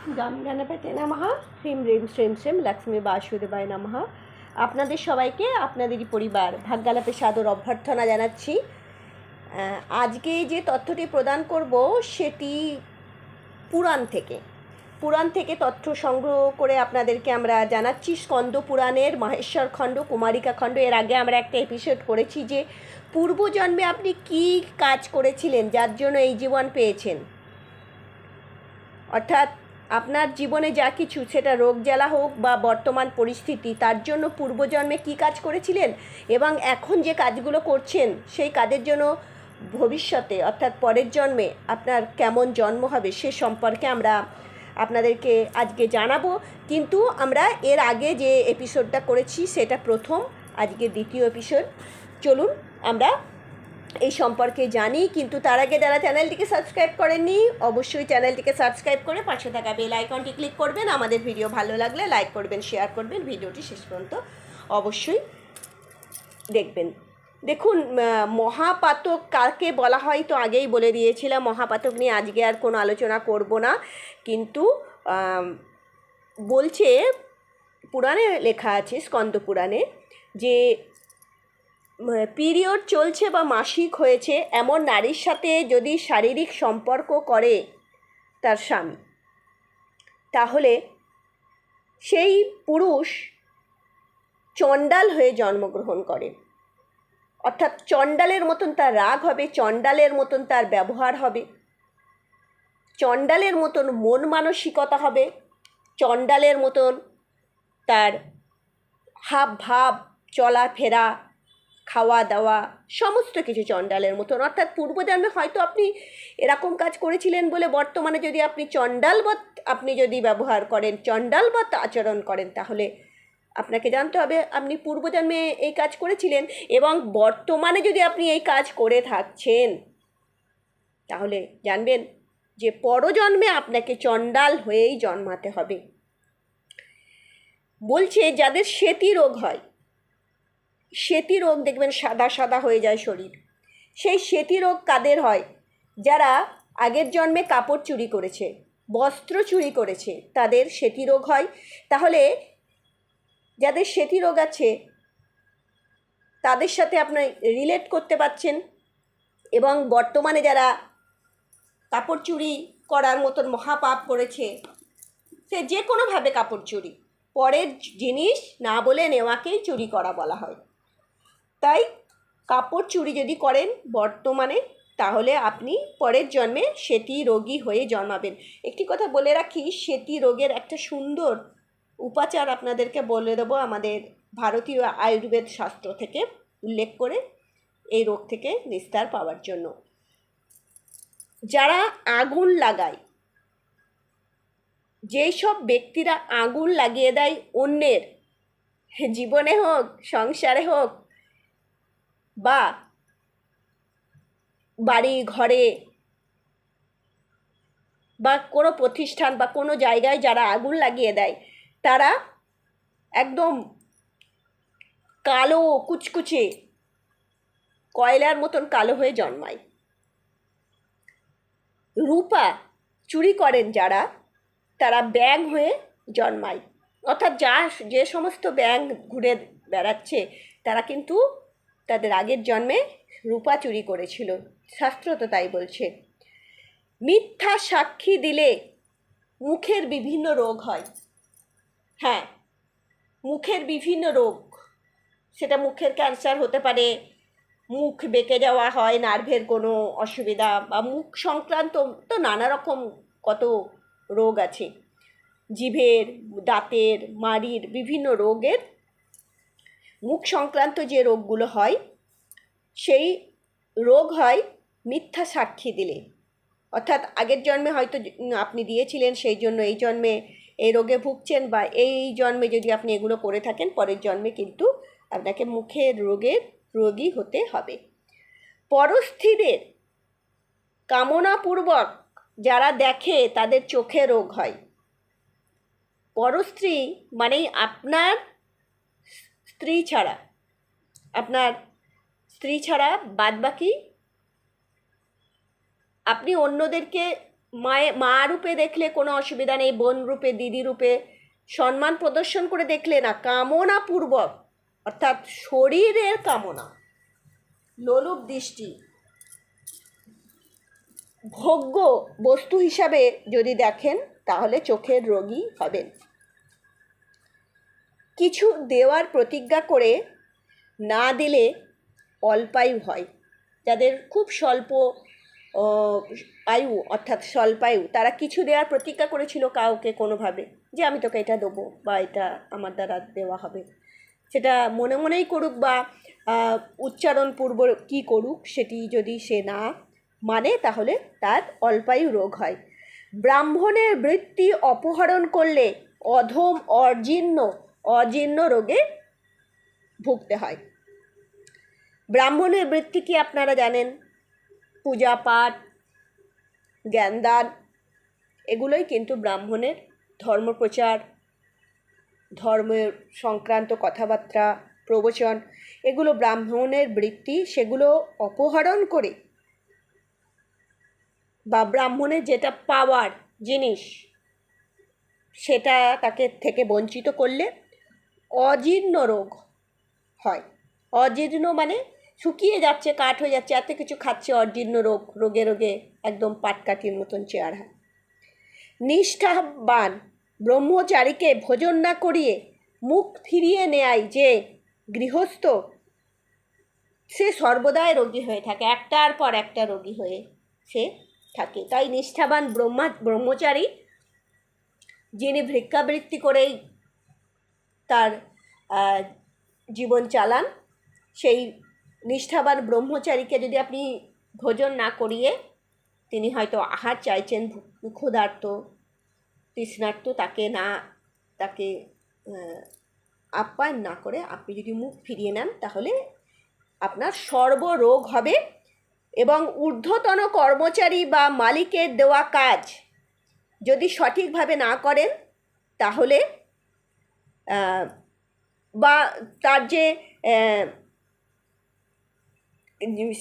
গাম গণপতি নমঃ হ্রিম রিম শ্রীম শ্রীম, লক্ষ্মী বাসুদেবায় নমঃ আপনাদের সবাইকে, আপনাদেরই পরিবার ভাগ্যালাপে সাদর অভ্যর্থনা জানাচ্ছি। আজকে যে তথ্যটি প্রদান করব, সেটি পুরাণ থেকে। পুরাণ থেকে তথ্য সংগ্রহ করে আপনাদেরকে আমরা জানাচ্ছি। স্কন্দ পুরাণের, মহেশ্বর খণ্ড, কুমারিকা খণ্ড। এর আগে আমরা একটা এপিসোড করেছি যে পূর্বজন্মে আপনি কি কাজ করেছিলেন, যার জন্য এই জীবন পেয়েছেন? অর্থাৎ আপনার জীবনে যা কিছু, সেটা রোগ জ্বালা হোক বা বর্তমান পরিস্থিতি, তার জন্য পূর্বজন্মে কি কাজ করেছিলেন? এবং এখন যে কাজগুলো করছেন, সেই কাজের জন্য ভবিষ্যতে, অর্থাৎ পরের জন্মে আপনার কেমন জন্ম হবে, সে সম্পর্কে আমরা আপনাদেরকে আজকে জানাব। কিন্তু আমরা এর আগে যে এপিসোডটা করেছি, সেটা প্রথম, আজকে দ্বিতীয় এপিসোড চলুন, আমরা এই সম্পর্কে জানি, কিন্তু তার আগে যারা চ্যানেলটিকে সাবস্ক্রাইব করেননি, অবশ্যই চ্যানেলটিকে সাবস্ক্রাইব করে পাশে থাকা বেল আইকনটি ক্লিক করবেন। আমাদের ভিডিও ভালো লাগলে লাইক করবেন, শেয়ার করবেন, ভিডিওটি শেষ পর্যন্ত অবশ্যই দেখবেন। দেখুন মহাপাতক কাকে বলা হয় তো আগেই বলে দিয়েছিলাম, মহাপাতক নিয়ে আজকে আর কোনো আলোচনা করব না। কিন্তু বলছে, পুরাণে লেখা আছে, স্কন্দ পুরাণে, যে পিরিয়ড চলছে বা মাসিক হয়েছে, এমন নারীর সাথে যদি শারীরিক সম্পর্ক করে তার স্বামী, তাহলে সেই পুরুষ চণ্ডাল হয়ে জন্মগ্রহণ করে। অর্থাৎ চণ্ডালের মতন তার রাগ হবে, চণ্ডালের মতন তার ব্যবহার হবে, চণ্ডালের মতন মন মানসিকতা হবে, চণ্ডালের মতন তার হাব ভাব চলাফেরা খাওয়া দাওয়া সমস্ত কিছু চণ্ডালের মতন। অর্থাৎ পূর্বজন্মে হয়তো আপনি এরকম কাজ করেছিলেন বলে বর্তমানে যদি আপনি চণ্ডালবৎ, আপনি যদি ব্যবহার করেন, চণ্ডালবৎ আচরণ করেন, তাহলে আপনাকে জানতে হবে আপনি পূর্বজন্মে এই কাজ করেছিলেন এবং বর্তমানে যদি আপনি এই কাজ করে থাকছেন, তাহলে জানবেন যে পরজন্মে আপনাকে চণ্ডাল হয়েই জন্মাতে হবে। বলছে, যাদের সেতি রোগ হয় সেতি রোগ দেখবেন সাদা সাদা হয়ে যায় শরীর। সেই সেতি রোগ কাদের হয়? যারা আগের জন্মে কাপড় চুরি করেছে, বস্ত্র চুরি করেছে, তাদের সেতি রোগ হয়। তাহলে যাদের সেতি রোগ আছে, তাদের সাথে আপনি রিলেট করতে পারছেন এবং বর্তমানে যারা কাপড় চুরি করার মতন মহাপাপ করেছে, সে যে কোনোভাবে কাপড় চুরি, পরের জিনিস না বলে নেওয়াকেই চুরি করা বলা হয়। তাই কাপড় চুরি যদি করেন বর্তমানে, তাহলে আপনি পরের জন্মে সেতি রোগী হয়ে জন্মাবেন। একটি কথা বলে রাখি সেতি রোগের একটা সুন্দর উপাচার আপনাদেরকে বলে দেবো আমাদের ভারতীয় আয়ুর্বেদ শাস্ত্র থেকে উল্লেখ করে এই রোগ থেকে নিস্তার পাওয়ার জন্য। যারা আগুন লাগায়, যেই সব ব্যক্তিরা আগুন লাগিয়ে দেয় অন্যের, জীবনে হোক, সংসারে হোক বা বাড়ি, ঘরে বা কোনো প্রতিষ্ঠান বা কোনো জায়গায় যারা আগুন লাগিয়ে দেয়, তারা একদম কালো, কুচকুচে, কয়লার মতন কালো হয়ে জন্মায়। রূপা চুরি করেন যারা, তারা ব্যাং হয়ে জন্মায়। অর্থাৎ যা, যে সমস্ত ব্যাং ঘুরে বেড়াচ্ছে, তারা কিন্তু তাদের আগের জন্মে রূপা চুরি করেছিল। শাস্ত্র তো তাই বলছে। মিথ্যা সাক্ষী দিলে মুখের বিভিন্ন রোগ হয়। হ্যাঁ মুখের বিভিন্ন রোগ। সেটা মুখের ক্যান্সার হতে পারে, মুখ বেঁকে যাওয়া হয়, নার্ভের কোনো অসুবিধা বা মুখ সংক্রান্ত তো নানা রকম কত রোগ আছে। জিভের, দাঁতের, মাড়ির বিভিন্ন রোগের মুখ সংক্রান্ত যে রোগগুলো হয়, সেই রোগ হয় মিথ্যা সাক্ষী দিলে। অর্থাৎ আগের জন্মে হয়তো আপনি দিয়েছিলেন, সেই জন্য এই জন্মে এই রোগে ভুগছেন বা এই জন্মে যদি আপনি এগুলো করে থাকেন, পরের জন্মে কিন্তু আপনাকে মুখের রোগের রোগী হতে হবে। পরস্থিদের কামনাপূর্বক যারা দেখে, তাদের চোখে রোগ হয়। পরস্ত্রী মানেই আপনার স্ত্রী ছাড়া। আপনার স্ত্রী ছাড়া বাদবাকি আপনি অন্যদেরকে মায়ে, মা রূপে দেখলে কোনো অসুবিধা নেই, বোন রূপে, দিদি রূপে সম্মান প্রদর্শন করে দেখলে না কামনা পূর্বক অর্থাৎ শরীরের কামনা, লোলুপ দৃষ্টি, ভোগ্য বস্তু হিসাবে যদি দেখেন, তাহলে চোখের রোগী হবেন। কিছু দেওয়ার প্রতিজ্ঞা করে না দিলে অল্পায়ু হয়। যাদের খুব স্বল্প আয়ু, অর্থাৎ স্বল্পায়ু, তারা কিছু দেওয়ার প্রতিজ্ঞা করেছিল কাউকে কোনোভাবে, যে আমি তোকে এটা দেবো বা এটা আমার দ্বারা দেওয়া হবে। সেটা মনে মনেই করুক বা উচ্চারণপূর্ব কী করুক, সেটি যদি সে না মানে তাহলে তার অল্পায়ু রোগ হয়। ব্রাহ্মণের বৃত্তি অপহরণ করলে অধম অজীর্ণ অজীর্ণ রোগে ভুগতে হয়। ব্রাহ্মণের বৃত্তি কি আপনারা জানেন? পূজা পাঠ, জ্ঞানদান, এগুলোই কিন্তু ব্রাহ্মণের ধর্মপ্রচার, ধর্মের সংক্রান্ত কথাবার্তা, প্রবচন, এগুলো ব্রাহ্মণের বৃত্তি, সেগুলো অপহরণ করে বা ব্রাহ্মণের যেটা পাওয়ার জিনিস, সেটা তাকে থেকে বঞ্চিত করলে অজীর্ণ রোগ হয়। অজীর্ণ মানে শুকিয়ে যাচ্ছে, কাঠ হয়ে যাচ্ছে, এত কিছু খাচ্ছে, অজীর্ণ রোগ, রোগে রোগে একদম পাটকাঠির মতন চেহারা। নিষ্ঠাবান ব্রহ্মচারীকে ভোজন না করিয়ে মুখ ফিরিয়ে নেয় যে গৃহস্থ, সে সর্বদাই রোগী হয়ে থাকে, একটার পর একটা রোগী হয়ে সে থাকে। তাই নিষ্ঠাবান ব্রহ্মা, ব্রহ্মচারী, যিনি ভিক্ষাবৃত্তি করেই তার জীবন চালান। সেই নিষ্ঠাবান ব্রহ্মচারীকে যদি আপনি ভোজন না করিয়ে তিনি হয়তো আহার চাইছেন ক্ষুধার্ত, তৃষ্ণার্ত, তাকে না, তাকে আপ্যায়ন না করে আপনি যদি মুখ ফিরিয়ে নেন, তাহলে আপনার সর্বরোগ হবে এবং ঊর্ধ্বতন কর্মচারী বা মালিকের দেওয়া কাজ যদি সঠিকভাবে না করেন, তাহলে বা তার যে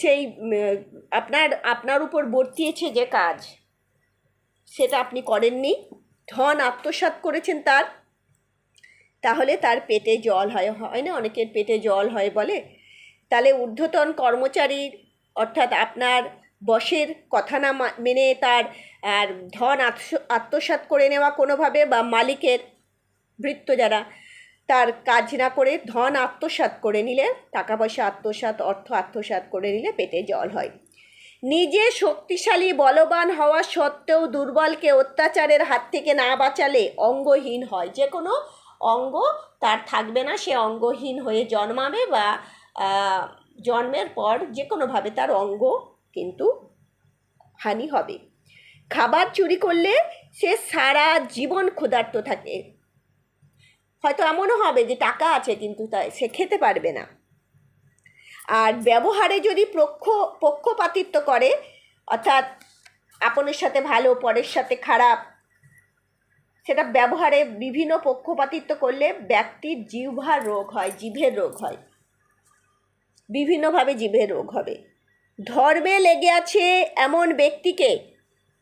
সেই আপনার আপনার উপর বর্তিয়েছে যে কাজ, সেটা আপনি করেননি, ধন আত্মসাৎ করেছেন তার, তাহলে তার পেটে জল হয় হয় না? অনেকের পেটে জল হয় বলে। তাহলে ঊর্ধ্বতন কর্মচারীর, অর্থাৎ আপনার বসের কথা না মেনে তার, আর ধন আত্মসাৎ করে নেওয়া কোনোভাবে বা মালিকের ভৃত্য যারা, তার কাজ না করে ধন আত্মসাৎ করে নিলে, টাকা পয়সা আত্মসাৎ, অর্থ আত্মসাৎ করে নিলে পেটে জল হয়। নিজে শক্তিশালী, বলবান হওয়া সত্ত্বেও দুর্বলকে অত্যাচারের হাত থেকে না বাঁচালে অঙ্গহীন হয়। যে কোনো অঙ্গ তার থাকবে না, সে অঙ্গহীন হয়ে জন্মাবে বা জন্মের পর যে কোনোভাবে তার অঙ্গ কিন্তু হানি হবে। খাবার চুরি করলে সে সারা জীবন ক্ষুধার্ত থাকে। হয়তো এমনও হবে যে টাকা আছে কিন্তু তা সে খেতে পারবে না। আর ব্যবহারে যদি পক্ষ পক্ষপাতিত্ব করে, অর্থাৎ আপনের সাথে ভালো, পরের সাথে খারাপ, সেটা ব্যবহারে বিভিন্ন পক্ষপাতিত্ব করলে ব্যক্তির জিহ্বার রোগ হয়, জিভের রোগ হয়। বিভিন্নভাবে জিভের রোগ হবে। ধর্মে লেগে আছে এমন ব্যক্তিকে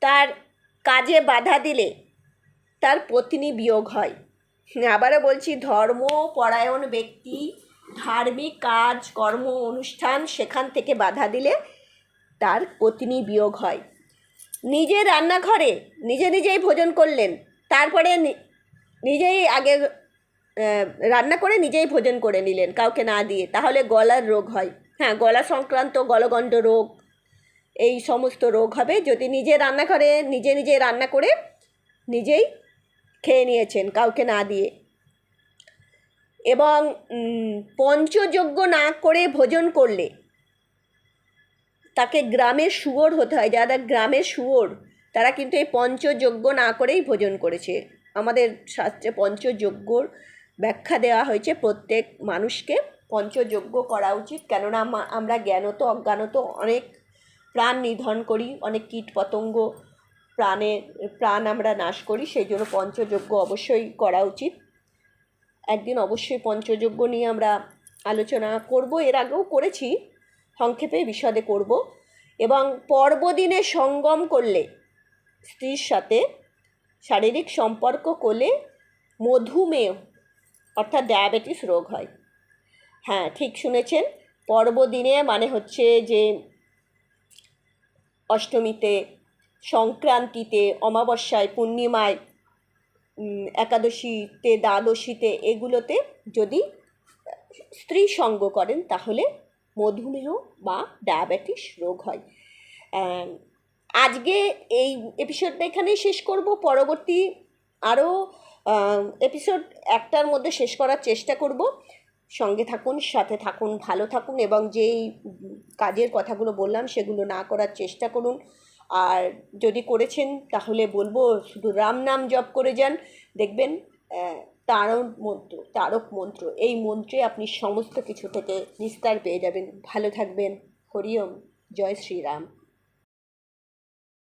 তার কাজে বাধা দিলে তার পত্নী বিয়োগ হয়। আবারও বলছি, ধর্ম, পরায়ণ ব্যক্তি, ধার্মিক কাজ, কর্ম, অনুষ্ঠান, সেখান থেকে বাধা দিলে তার পত্নী বিয়োগ হয়। নিজে রান্নাঘরে নিজে নিজেই ভোজন করলেন, তারপরে নিজেই আগে রান্না করে নিজেই ভোজন করে নিলেন কাউকে না দিয়ে, তাহলে গলার রোগ হয়। হ্যাঁ গলা সংক্রান্ত গলগণ্ড রোগ, এই সমস্ত রোগ হবে। যদি নিজে রান্নাঘরে নিজে নিজে রান্না করে নিজেই খেয়ে নিয়েছেন, কাউকে না দিয়ে। এবং পঞ্চযজ্ঞ না করে ভোজন করলে, তাকে গ্রামের শুয়োর হতে হয়। যারা গ্রামের শুয়োর, তারা কিন্তু এই পঞ্চযজ্ঞ না করেই ভোজন করেছে। আমাদের শাস্ত্রে পঞ্চযজ্ঞর ব্যাখ্যা দেওয়া হয়েছে, প্রত্যেক মানুষকে পঞ্চযজ্ঞ করা উচিত। কেননা, আমরা জ্ঞানত অজ্ঞানত অনেক প্রাণ নিধন করি, অনেক কীট পতঙ্গ প্রাণের প্রাণ আমরা নাশ করি, সেই জন্য পঞ্চযজ্ঞ অবশ্যই করা উচিত। একদিন অবশ্যই পঞ্চযজ্ঞ নিয়ে আমরা আলোচনা করব। এর আগেও করেছি, সংক্ষেপে বিশদে করব। এবং পর্বদিনে সঙ্গম করলে, স্ত্রীর সাথে শারীরিক সম্পর্ক করলে মধুমেহ, অর্থাৎ ডায়াবেটিস রোগ হয়। হ্যাঁ ঠিক শুনেছেন। পর্বদিনে মানে হচ্ছে যে অষ্টমীতে সংক্রান্তিতে, অমাবস্যায়, পূর্ণিমায় একাদশীতে, দ্বাদশীতে এগুলোতে যদি স্ত্রী সঙ্গ করেন, তাহলে মধুমেহ বা ডায়াবেটিস রোগ হয়। আজকে এই এপিসোডটা এখানেই শেষ করব। পরবর্তী আরও এপিসোড একটার মধ্যে শেষ করার চেষ্টা করব। সঙ্গে থাকুন, সাথে থাকুন, ভালো থাকুন এবং যেই কাজের কথাগুলো বললাম, সেগুলো না করার চেষ্টা করুন। আর যদি করেছেন, তাহলে বলব শুধু রাম নাম জপ করে যান। দেখবেন তার তারক মন্ত্র তারক মন্ত্র, এই মন্ত্রে আপনি সমস্ত কিছু থেকে নিস্তার পেয়ে যাবেন। ভালো থাকবেন। হরিওম জয় শ্রীরাম।